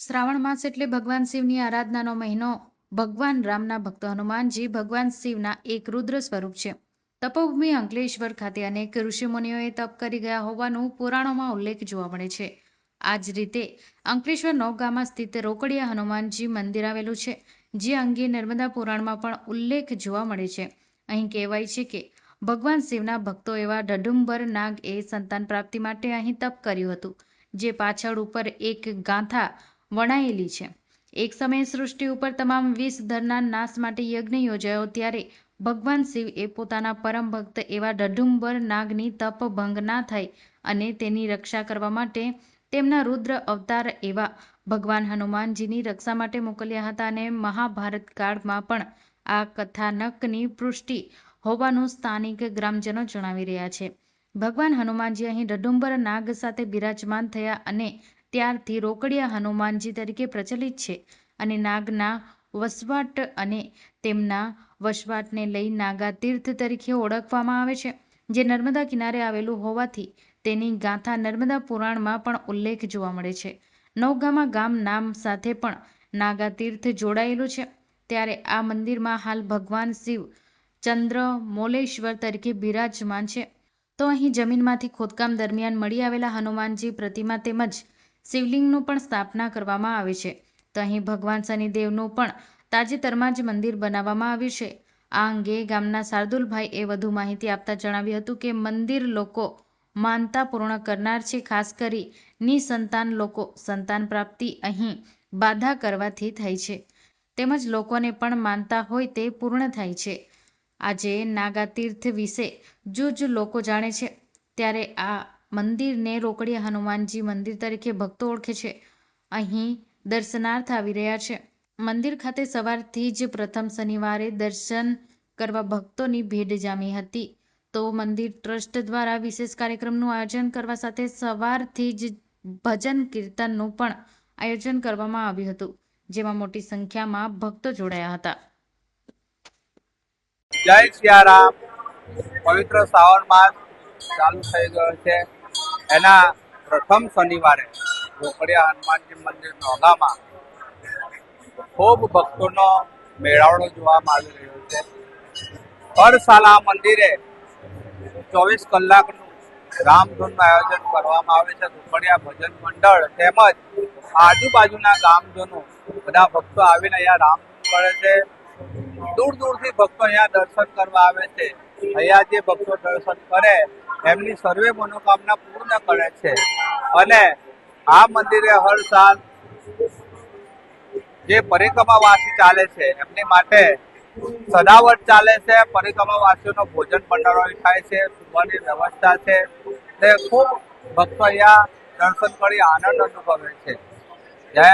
શ્રાવણ માસ એટલે ભગવાન શિવની આરાધનાનો મહિનો. ભગવાન રામના ભક્ત હનુમાનજી ભગવાન શિવના એક રુદ્ર સ્વરૂપ છે. તપોભૂમિ અંકલેશ્વર ખાતે અનેક ઋષિમુનિઓએ તપ કરી ગયા હોવાનું પુરાણોમાં ઉલ્લેખ જોવા મળે છે. આ જ રીતે અંકલેશ્વર નવગામમાં સ્થિત રોકડિયા હનુમાનજી મંદિર આવેલું છે, જે અંગે નર્મદા પુરાણમાં પણ ઉલ્લેખ જોવા મળે છે. અહીં કહેવાય છે કે ભગવાન શિવના ભક્તો એવા ડઢુંબર નાગ એ સંતાન પ્રાપ્તિ માટે અહીં તપ કર્યું હતું, જે પાછળ ઉપર એક ગાથા વણાયેલી છે. એક સમયે સૃષ્ટિ ઉપર તમામ વિષ ધરના નાશ માટે યજ્ઞ યોજાયો ત્યારે ભગવાન શિવ એ પોતાના પરમ ભક્ત એવા ડઢુંબર નાગની તપ ભંગ ના થાય અને તેની રક્ષા કરવા માટે તેમના રુદ્ર અવતાર એવા ભગવાન હનુમાનજીની રક્ષા માટે મોકલ્યા હતા અને મહાભારત કાળમાં પણ આ કથાનકની પૃષ્ટિ હોવાનું સ્થાનિક ગ્રામજનો જણાવી રહ્યા છે. ભગવાન હનુમાનજી અહીં ડઢુંબર નાગ સાથે બિરાજમાન થયા અને ત્યારથી રોકડિયા હનુમાનજી તરીકે પ્રચલિત છે અને નાગના વસવાટ અને તેમના વસવાટને લઈ નાગા તીર્થ તરીકે ઓળખવામાં આવે છે, જે નર્મદા કિનારે આવેલું હોવાથી તેની ગાથા નર્મદા પુરાણમાં પણ ઉલ્લેખ જોવા મળે છે. નવગામા ગામ નામ સાથે પણ નાગા તીર્થ જોડાયેલું છે. ત્યારે આ મંદિરમાં હાલ ભગવાન શિવ ચંદ્ર મોલેશ્વર તરીકે બિરાજમાન છે. તો અહીં જમીનમાંથી ખોદકામ દરમિયાન મળી આવેલા હનુમાનજી પ્રતિમા તેમજ શિવલિંગનું પણ સ્થાપના કરવામાં આવી છે. તો અહીં ભગવાન શનિદેવનું પણ તાજેતરમાં જ મંદિર બનાવવામાં આવ્યું છે. આ અંગે ગામના શાર્દુલભાઈ એ વધુ માહિતી આપતા જણાવ્યું હતું કે મંદિર લોકો માનતા પૂર્ણ કરનાર છે, ખાસ કરી નિસંતાન લોકો. સંતાન પ્રાપ્તિ અહીં બાધા કરવાથી થાય છે. તેમજ લોકોને પણ માનતા હોય તે પૂર્ણ થાય છે. આજે નાગા તીર્થ વિશે જુજ લોકો જાણે છે. ત્યારે આ મંદિરને રોકડિયા હનુમાનજી મંદિર તરીકે ભક્તો ઓળખે છે. અહીં દર્શનાર્થ આવી રહ્યા છે. મંદિર ખાતે સવારથી જ પ્રથમ શનિવારે દર્શન કરવા ભક્તોની ભીડ જામી હતી. તો મંદિર ટ્રસ્ટ દ્વારા વિશેષ કાર્યક્રમનું આયોજન કરવા સાથે સવારથી જ ભજન કીર્તનનું પણ આયોજન કરવામાં આવ્યું હતું, જેમાં મોટી સંખ્યામાં ભક્તો જોડાયા હતા. જય સિયારામ. પવિત્ર શ્રાવણ માસ ચાલુ થઈ ગયો છે. એના પ્રથમ શનિવારે રોકડિયા હનુમાનજી મંદિર નોગામાં ખૂબ ભક્તોનો મેળાવડો જોવામાં આવી રહ્યો છે. હર સાલ આ મંદિરે ચોવીસ કલાકનું રામધૂનનું આયોજન કરવામાં આવે છે. રોકડિયા ભજન મંડળ તેમજ આજુબાજુના ગામજનો બધા ભક્તો આવીને અહીંયા રામધૂન કરે છે. દૂર દૂરથી ભક્તો અહીંયા દર્શન કરવા આવે છે. અહીંયા જે ભક્તો દર્શન કરે એમની સર્વે મનોકામના પૂર્ણ કરે છે. અને આ મંદિરે હર સાલ જે પરિક્રમાવાસી ચાલે છે, એમની માટે સદાવટ ચાલે છે, પરિક્રમાવાસીઓનો ભોજન ભંડારો થાય છે, સુવાની વ્યવસ્થા છે. તે ખૂબ ભક્તો અહીંયા દર્શન કરી આનંદ અનુભવે છે. જય